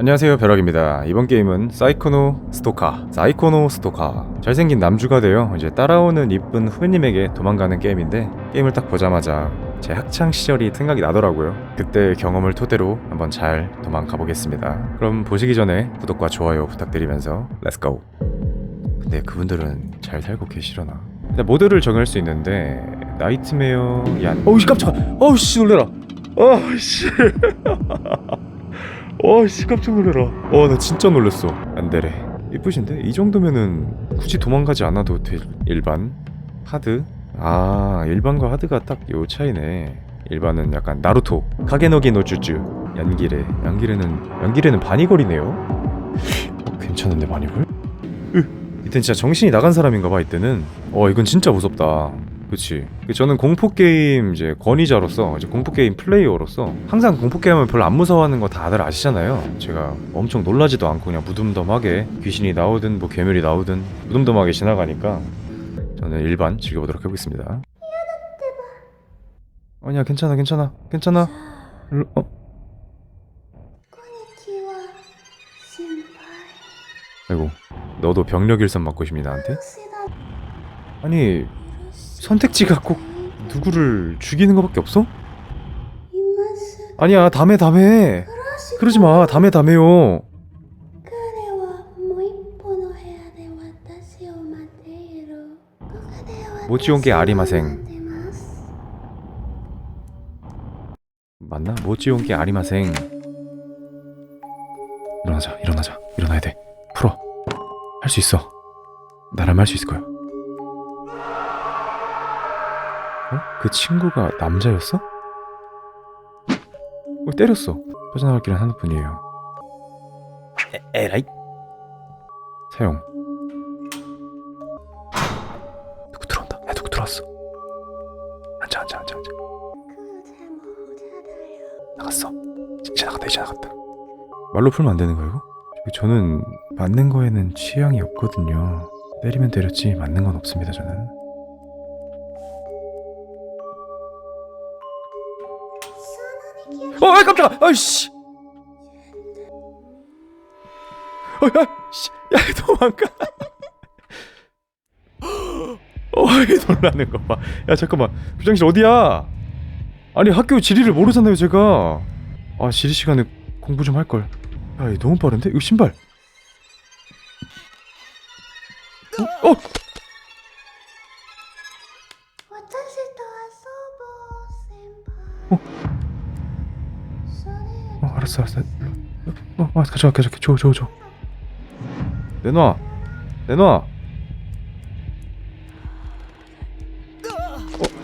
안녕하세요 벼락입니다. 이번 게임은 사이코노 스토카. 사이코노 스토카. 잘생긴 남주가 되어 이제 따라오는 이쁜 후배님에게 도망가는 게임인데 게임을 딱 보자마자 제 학창 시절이 생각이 나더라고요. 그때 경험을 토대로 한번 잘 도망가 보겠습니다. 그럼 보시기 전에 구독과 좋아요 부탁드리면서 렛츠고 근데 그분들은 잘 살고 계시려나? 근데 모드를 정할 수 있는데 나이트메어 얀 어우씨 깜짝아. 어우 씨 놀래라. 어우 씨 어씨 깜짝 놀래라. 어 나 진짜 놀랬어. 안되래. 이쁘신데? 이 정도면은 굳이 도망가지 않아도 될 일반 하드? 아 일반과 하드가 딱 요 차이네. 일반은 약간 나루토 카게노기 노주주. 연기레 연기레는 연기레는 바니걸이네요? 어, 괜찮은데 바니걸? 으 이땐 진짜 정신이 나간 사람인가 봐 이때는. 어 이건 진짜 무섭다 그렇지. 그 저는 공포 게임 이제 권위자로서 이제 공포 게임 플레이어로서 항상 공포 게임을 별로 안 무서워하는 거 다들 아시잖아요. 제가 엄청 놀라지도 않고 그냥 무덤덤하게 귀신이 나오든 뭐 괴물이 나오든 무덤덤하게 지나가니까 저는 일반 즐겨보도록 해보겠습니다. 아니야 괜찮아 괜찮아 괜찮아. 일로, 어? 아이고 너도 병력 일선 맞고 싶니 나한테? 아니 선택지가 꼭 누구를 죽이는 것밖에 없어? 아니야 담에 담에. 그러지 마 담에 담에요. 못 지운 게 아리마생. 맞나? 못 지운 게 아리마생. 일어나자 일어나자. 일어나야 돼. 풀어. 할 수 있어. 나라면 할 수 있을 거야. 어? 그 친구가 남자였어? 어, 때렸어. 빠져나갈 길은 하나뿐이에요. 에, 에라이? 사용. 누구 들어온다. 야, 누구 들어왔어. 앉아, 앉아, 앉아, 앉아. 나갔어. 진짜 나갔다, 이제 나갔다. 말로 풀면 안 되는 거예요? 이거? 저는 맞는 거에는 취향이 없거든요. 때리면 때렸지 맞는 건 없습니다, 저는. 어, 아, 깜짝아! 아이씨. 어, 야, 씨, 야, 도망가. 어, 이 놀라는 거 봐. 야, 잠깐만. 부장실 어디야? 아니, 학교 지리를 모르잖아요, 제가. 아, 지리 시간에 공부 좀 할 걸. 야, 이 너무 빠른데? 이거 신발. 어, 어, 알았어 알았어 어, 어 가져가 가져가 줘줘 줘 줘, 내놔 내놔 어,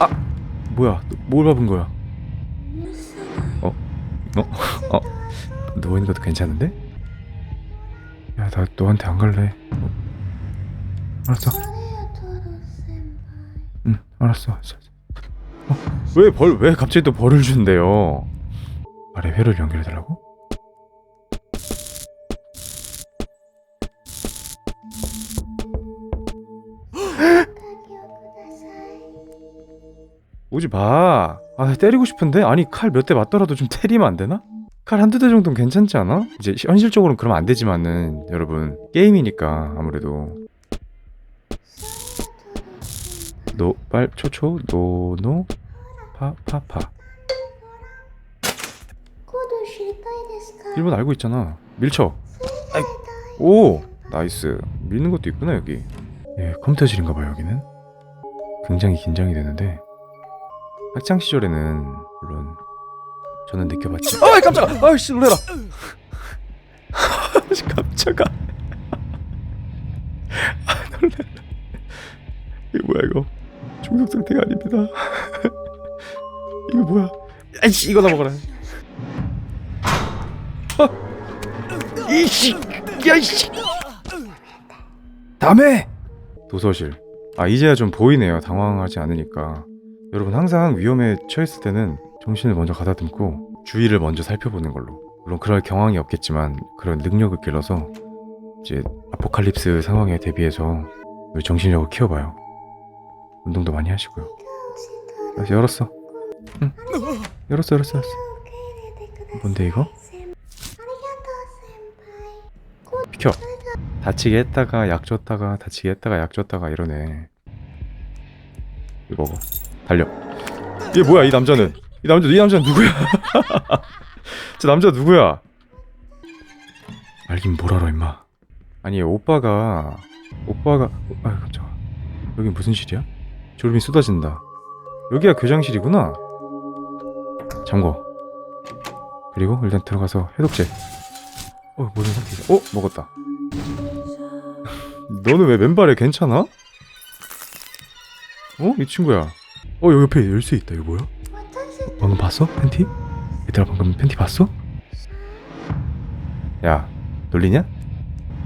아 뭐야 뭘 밟은 거야 어? 어? 어? 누워있는 것도 괜찮은데? 야 나 너한테 안 갈래 어. 알았어 응 알았어, 알았어. 어? 왜벌왜 왜 갑자기 또 벌을 준대요 아래 회로를 연결해 달라고? 오지 마. 아 때리고 싶은데 아니 칼 몇 대 맞더라도 좀 때리면 안 되나? 칼 한두 대 정도는 괜찮지 않아? 이제 현실적으로는 그럼 안 되지만은 여러분 게임이니까 아무래도 노빨 초초 노노 파파파 일본 알고 있잖아. 밀쳐. 아이. 오 나이스. 미는 것도 있구나 여기. 예 컴퓨터실인가봐요 여기는. 굉장히 긴장이 되는데. 학창 시절에는 물론 저는 느껴봤지. 아 깜짝아! 아이씨 놀래라! 깜짝아. 아 놀래라. 이게 뭐야 이거? 중독 상태가 아닙니다. 이거 뭐야? 아이씨 이거 나 먹어라. 어? 이씨, 야이씨. 다음에 도서실. 아 이제야 좀 보이네요. 당황하지 않으니까. 여러분 항상 위험에 처했을 때는 정신을 먼저 가다듬고 주위를 먼저 살펴보는 걸로. 물론 그럴 경황이 없겠지만 그런 능력을 길러서 이제 아포칼립스 상황에 대비해서 우리 정신력을 키워봐요. 운동도 많이 하시고요. 아, 열었어. 응. 열었어, 열었어, 열었어. 뭔데 이거? 비켜. 다치게 했다가 약 줬다가 다치게 했다가 약 줬다가 이러네. 이거 달려. 얘 뭐야 이 남자는? 이 남자 이 남자는 누구야? 저 남자 누구야? 알긴 뭘 알아 임마. 아니 오빠가 오빠가 아 깜짝아. 여긴 무슨 실이야? 졸음이 쏟아진다. 여기가 교장실이구나. 잠궈. 그리고 일단 들어가서 해독제 어 모든 상태지 어 먹었다 너는 왜 맨발에 괜찮아? 어? 이 친구야 어 여기 옆에 열쇠 있다 이거 뭐야? 私 방금 봤어? 팬티? 얘들아 방금 팬티 봤어? 야 놀리냐?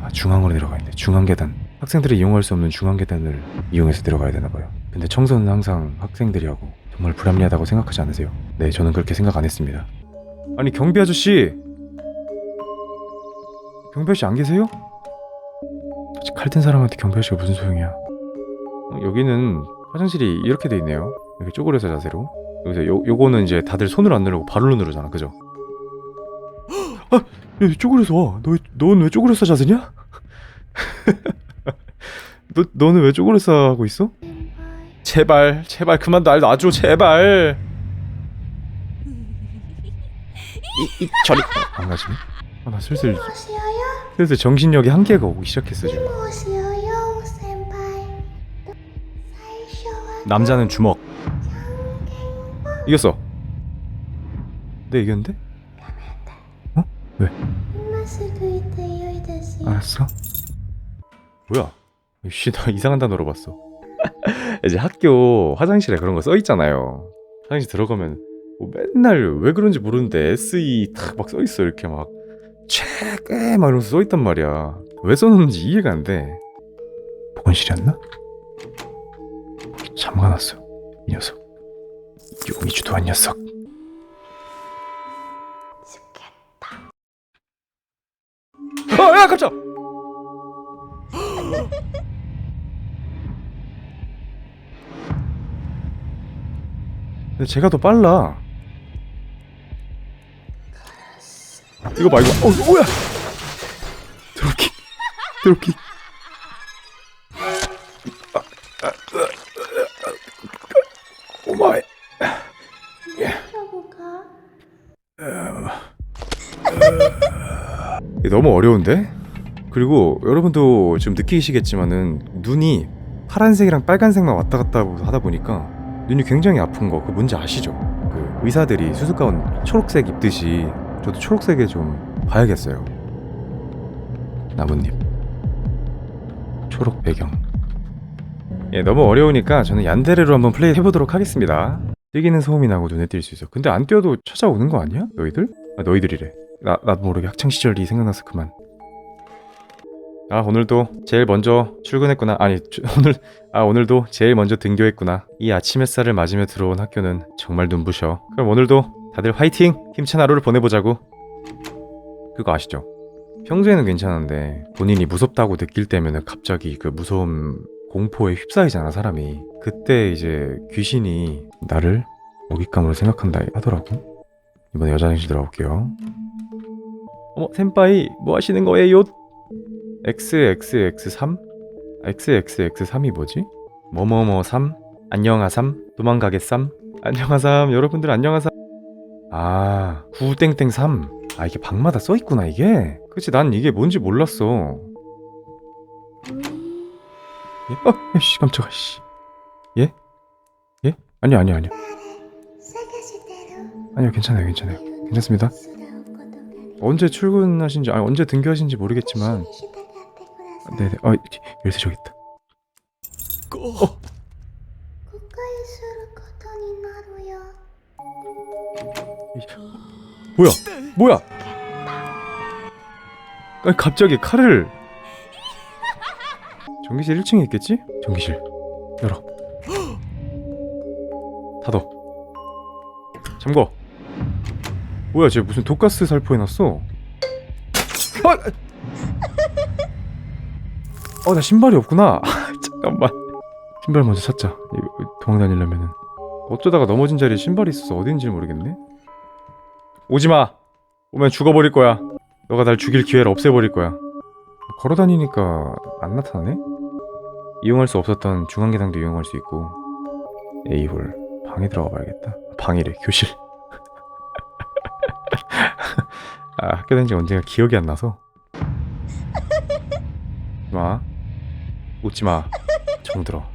아 중앙으로 내려가야 돼 중앙 계단 학생들이 이용할 수 없는 중앙 계단을 이용해서 내려가야 되나 봐요 근데 청소는 항상 학생들이 하고 정말 불합리하다고 생각하지 않으세요? 네 저는 그렇게 생각 안 했습니다 아니 경비 아저씨 경별 씨 안 계세요? 도대체 칼든 사람한테 경별 씨가 무슨 소용이야? 어, 여기는 화장실이 이렇게 돼 있네요. 이렇게 쪼그려서 자세로. 여기서 요, 요거는 이제 다들 손을 안 누르고 발로 누르잖아, 그죠? 아, 야, 쪼그려서 와. 너, 넌왜 쪼그려서 자세냐? 너, 너는 왜 쪼그려서 하고 있어? 제발, 제발 그만 날 놔줘, 제발. 이, 이 저리. 어, 안 가시네? 아, 나 슬슬. 어, 그래서 정신력이 한계가 오기 시작했어 지금. 남자는 주먹. 이겼어. 내 이겼는데? 어? 왜? 알았어. 뭐야? 씨, 나 이상한 단어로 봤어. 이제 학교 화장실에 그런 거 써 있잖아요. 화장실 들어가면 뭐 맨날 왜 그런지 모르는데 SE 탁 막 써 있어 이렇게 막 최꽤 막 이러면서 써 있단 말이야. 왜 써놓는지 이해가 안 돼. 보건실이었나? 잠가놨어. 이 녀석. 용이 주도한 녀석. つけ 아, 야, 깜짝! 근데 제가 더 빨라. 이거 말고 어 뭐야? 드롭킥 드롭킥 오마이. 예. 어, 어. 너무 어려운데? 그리고 여러분도 지금 느끼시겠지만은 눈이 파란색이랑 빨간색만 왔다 갔다 하다 보니까 눈이 굉장히 아픈 거 그 뭔지 아시죠? 그 의사들이 수술가운 초록색 입듯이 저도 초록색에 좀 봐야겠어요. 나뭇잎 초록 배경 예 너무 어려우니까 저는 얀데레로 한번 플레이 해보도록 하겠습니다. 뛰기는 소음이 나고 눈에 띌 수 있어. 근데 안 뛰어도 찾아오는 거 아니야? 너희들? 아 너희들이래. 나, 나도 모르게 학창시절이 생각나서 그만 아 오늘도 제일 먼저 출근했구나. 아니 주- 오늘 아 오늘도 제일 먼저 등교했구나. 이 아침 햇살을 맞으며 들어온 학교는 정말 눈부셔. 그럼 오늘도 다들 화이팅! 힘찬 하루를 보내보자고. 그거 아시죠? 평소에는 괜찮은데 본인이 무섭다고 느낄 때면은 갑자기 그 무서움 공포에 휩싸이잖아 사람이. 그때 이제 귀신이 나를 먹잇감으로 생각한다 하더라고. 이번에 여자 화장실 들어볼게요. 어머 센파이 뭐 하시는 거예요? XXX3? XXX3이 뭐지? 뭐뭐뭐3? 안녕하3? 도망가겠3? 안녕하3 여러분들 안녕하3 아 구땡땡3. 아 이게 방마다 써있구나 이게 그치 난 이게 뭔지 몰랐어 예? 어? 씨 깜짝아 씨 예? 예? 아니요 아니요 아니요 아니요 괜찮아요 괜찮아요 괜찮습니다 언제 출근하신지 아니 언제 등교하신지 모르겠지만 네네 아 열쇠 저기 있다 誤解することになるよ 뭐야 뭐야 아니 갑자기 칼을 전기실 1층에 있겠지? 전기실 열어 닫어 잠궈 뭐야 쟤 무슨 독가스 살포해놨어 어! 어, 나 신발이 없구나. 잠깐만. 신발 먼저 찾자. 이거 도망 다니려면은. 어쩌다가 넘어진 자리에 신발이 있어서 어딘지 모르겠네. 오지 마. 오면 죽어버릴 거야. 너가 날 죽일 기회를 없애버릴 거야. 걸어 다니니까 안 나타나네? 이용할 수 없었던 중앙 계단도 이용할 수 있고 A홀 방에 들어가 봐야겠다. 방이래 교실. 아 학교 다닌 지 언제가 기억이 안 나서. 마 웃지 마. 정들어.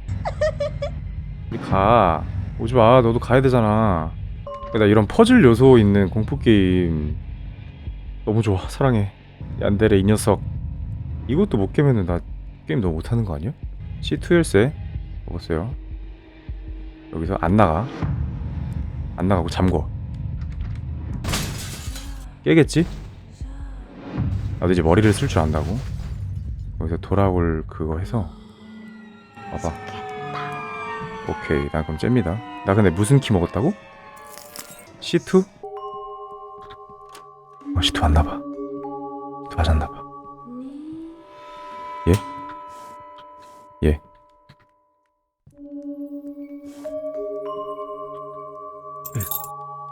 우리 가. 오지 마. 너도 가야 되잖아. 나 이런 퍼즐 요소 있는 공포 게임 너무 좋아. 사랑해. 얀데레 이 녀석. 이것도 못 깨면은 나 게임 너무 못하는 거 아니야? C2 열쇠 먹었어요. 여기서 안 나가. 안 나가고 잠궈. 깨겠지? 나도 이제 머리를 쓸 줄 안다고. 여기서 돌아올 그거 해서 봐봐. 오케이, 나 그럼 잽니다. 나 근데 무슨 키 먹었다고? C2? 어, C2 맞나봐. C2 맞았나봐. 예? 예.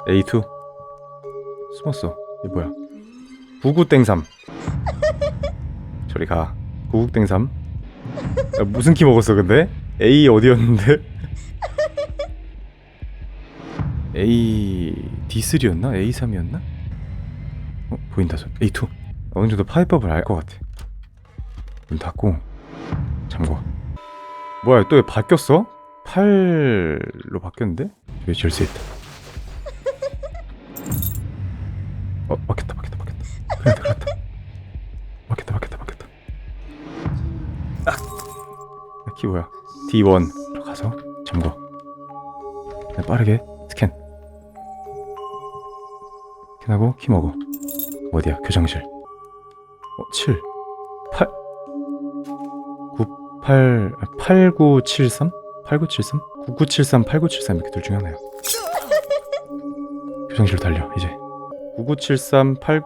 A2 숨었어. 이 뭐야? 구구땡삼. 저리 가. 구구땡삼. 야, 무슨 키 먹었어 근데? A 어디였는데? A D3였나? A3이었나? 어 보인다 저 A2 어느 정도 파이법을 알 것 같아 문 닫고 잠궈 뭐야 또 왜 바뀌었어? 8로 바뀌었는데? 여기 열쇠 있다 어 막혔다 막혔다 그래 그랬다 막혔다 키 뭐야? D1 들어가서 잠궈 네, 빠르게. 스캔. 스캔하고 키 먹어. 어디야? 교장실. 어 7 8 9 8 8973 8973 9973 8973 이렇게 둘 중에 하나야. 교장실로 달려 이제. 9973 8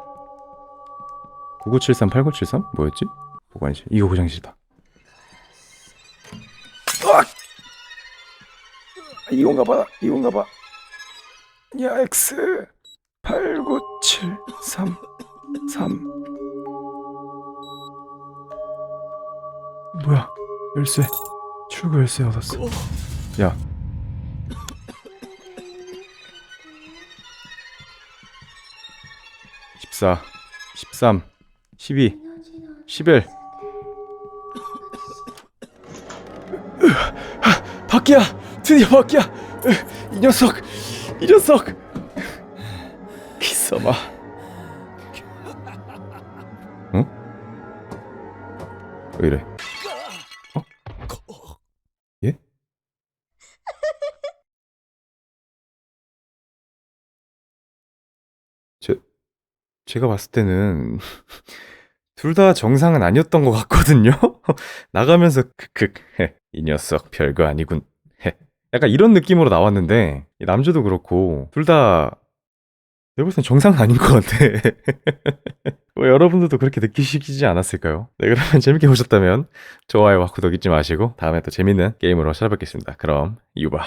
9973 8973 뭐였지? 보관실. 이거 교장실이다 이건가 봐. 이건가 봐 야 X. 8973 3 뭐야? 열쇠. 출구 열쇠 얻었어. 야14 13 12 11 밖이야 드디어 밖이야 으, 이 녀석 이 녀석 기싸마 응? 왜 이래 어? 예? 제, 제가 봤을 때는 둘 다 정상은 아니었던 것 같거든요. 나가면서 크크 헤, 이 녀석 별거 아니군. 헤. 약간 이런 느낌으로 나왔는데 이 남자도 그렇고 둘 다 내가 볼땐 정상은 아닌 것 같아. 뭐 여러분들도 그렇게 느끼시지 않았을까요? 네, 그러면 재밌게 보셨다면 좋아요와 구독 잊지 마시고 다음에 또 재밌는 게임으로 찾아뵙겠습니다. 그럼 유바.